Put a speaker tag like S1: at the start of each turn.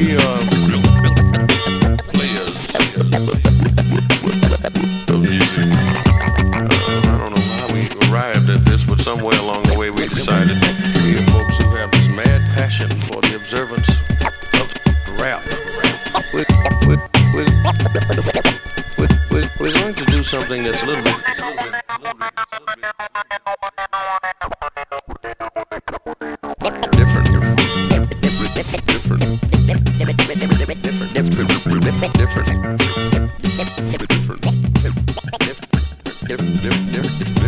S1: We uh players of music. Uh, I don't know how we arrived at this, but somewhere along the way we decided we are folks who have this mad passion for the observance of rap. We're, we're, we're, we're, going to do something that's a little bit. Different. different, different, different.